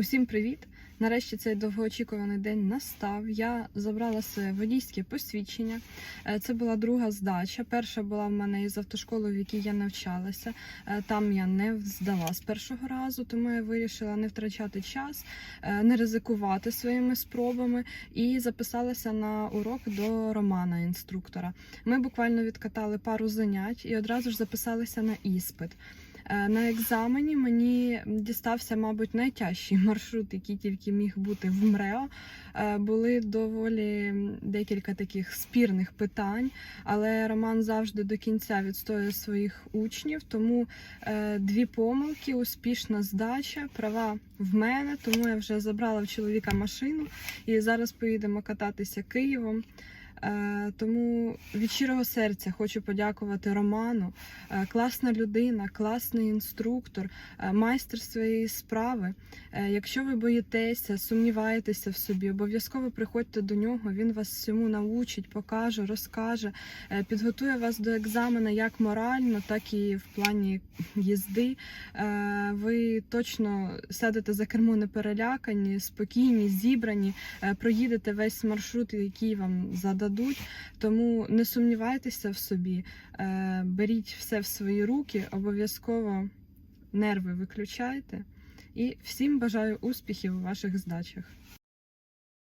Усім привіт! Нарешті цей довгоочікуваний день настав. Я забрала своє водійське посвідчення. Е, Це була друга здача. Перша була в мене із автошколи, в якій я навчалася. Е, Там я не здала з першого разу, тому я вирішила не втрачати час, е, не ризикувати своїми спробами і записалася на урок до Романа, інструктора. Ми буквально відкатали пару занять і одразу ж записалися на іспит. Е, На екзамені мені дістався, мабуть, найтяжчий маршрут, який тільки міг бути в МРЕО. Е, Були доволі декілька таких спірних питань, але Роман завжди до кінця відстоює своїх учнів. Тому е, дві помилки, успішна здача, права в мене. Тому я вже забрала в чоловіка машину і зараз поїдемо кататися Києвом. Е, Тому від щирого серця хочу подякувати Роману. Е, Класна людина, класний інструктор, е, майстер своєї справи. Якщо ви боїтеся, сумніваєтеся в собі, обов'язково приходьте до нього. Він вас всьому научить, покаже, розкаже, підготує вас до екзамена як морально, так і в плані їзди. Ви точно сядете за кермо не перелякані, спокійні, зібрані, проїдете весь маршрут, який вам зададуть. Тому не сумнівайтеся в собі, е, беріть все в свої руки, обов'язково нерви виключайте. І всім бажаю успіхів у ваших здачах.